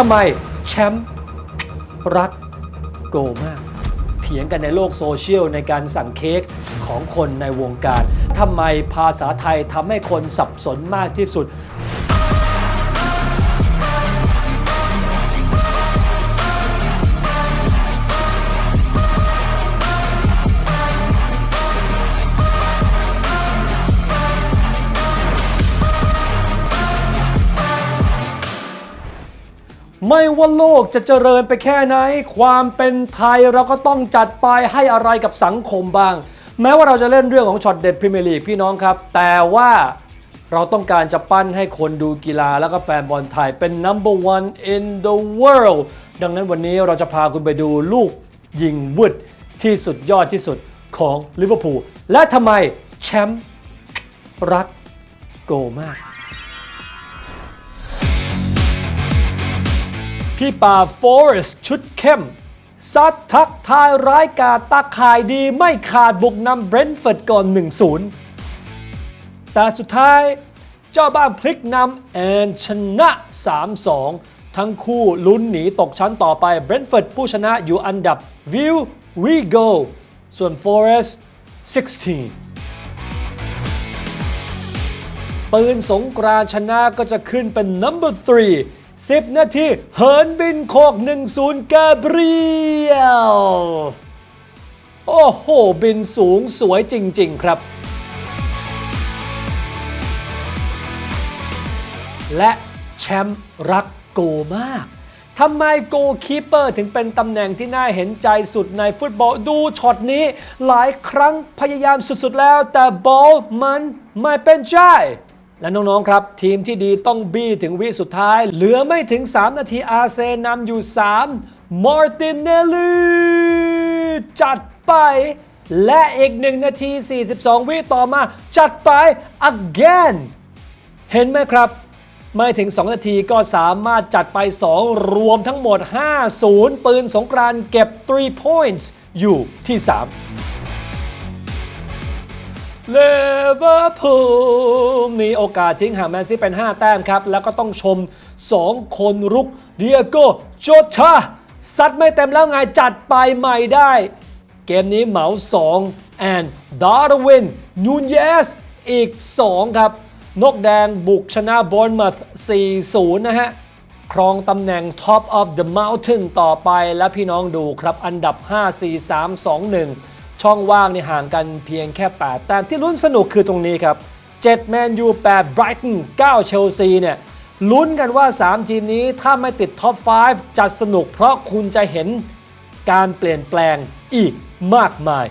ทำไมแชมป์รักโกมาก เถียงกันในโลกโซเชียลในการสั่งเค้กของคนในวงการทำไมภาษาไทยทำให้คนสับสนมากที่สุด ไม่ว่าโลกจะเจริญไปแค่ไหน ความเป็นไทยเราก็ต้องจัดไปให้อะไรกับสังคมบ้าง แม้ว่าเราจะเล่นเรื่องของช็อตเด็ดพรีเมียร์ลีกพี่น้องครับ แต่ว่าเราต้องการจะปั้นให้คนดูกีฬาแล้วก็แฟนบอลไทยเป็น number one in the world ดังนั้นวันนี้เราจะพาคุณไปดูลูกยิงวุดที่สุดยอดที่สุดของลิเวอร์พูลและทำไมแชมป์รักโกมาก พี่ป่าฟอเรสชุดเข้ม ซัดทักทายร้ายกาตาข่ายดีไม่ขาดบุกนำเบรนท์ฟอร์ดก่อน 1-0 แต่สุดท้ายเจ้าบ้านพลิกนำแอนชนะ 3-2 ทั้งคู่ลุ้นหนีตกชั้นต่อไปเบรนท์ฟอร์ดผู้ชนะอยู่อันดับวิววีโกส่วน Forest 16 ปืนสงกรานชนะก็จะขึ้นเป็น number 3 10 นาที เหินบินโคก 1-0 กาเบรียล โอ้โห บินสูงสวยจริง ๆ ครับ และแชมป์รักโกมากทำไมโกคีเปอร์ถึงเป็นตำแหน่งที่น่าเห็นใจสุดในฟุตบอลดูช็อตนี้ หลายครั้งพยายามสุดๆแล้ว แต่บอลมันไม่เป็นใจ และน้อง ๆ ครับ ทีมที่ดีต้องบี้ถึงวิสุดท้าย เหลือไม่ถึง 3 นาทีอาเซนำอยู่ 3 มอร์ตินเนลลีจัดไป และอีก 1 นาที 42 วิต่อมา จัดไป again เห็นไหมครับ ไม่ถึง 2 นาทีก็สามารถจัดไป 2 รวมทั้งหมด 5-0 ปืนสงกรานเก็บ 3 points อยู่ที่ 3 เลเวอร์พูลมีโอกาสทิ้งห่างแมนซีเป็น 5 แต้มครับ แล้วก็ต้องชม 2 คนรุกเดียโกโจทาซัดไม่เต็มแล้วไงจัดไปใหม่ได้ เกมนี้เหมา 2 แอนดาร์วินนูนเยสอีก 2 ครับ นกแดงบุกชนะบอลมา4-0 นะฮะ ครองตำแหน่ง Top of the Mountain ต่อไปและพี่น้องดูครับอันดับ 5 4 3 2 1 ช่องว่างนี่ห่างกันเพียงแค่ 8 แต้มที่ลุ้นสนุกคือตรงนี้ครับ 7 แมนยู 8 ไบรตัน 9 เชลซีเนี่ยลุ้นกันว่า 3 ทีมนี้ถ้าไม่ติดท็อป 5 จะสนุกเพราะคุณจะเห็นการเปลี่ยนแปลงอีกมากมาย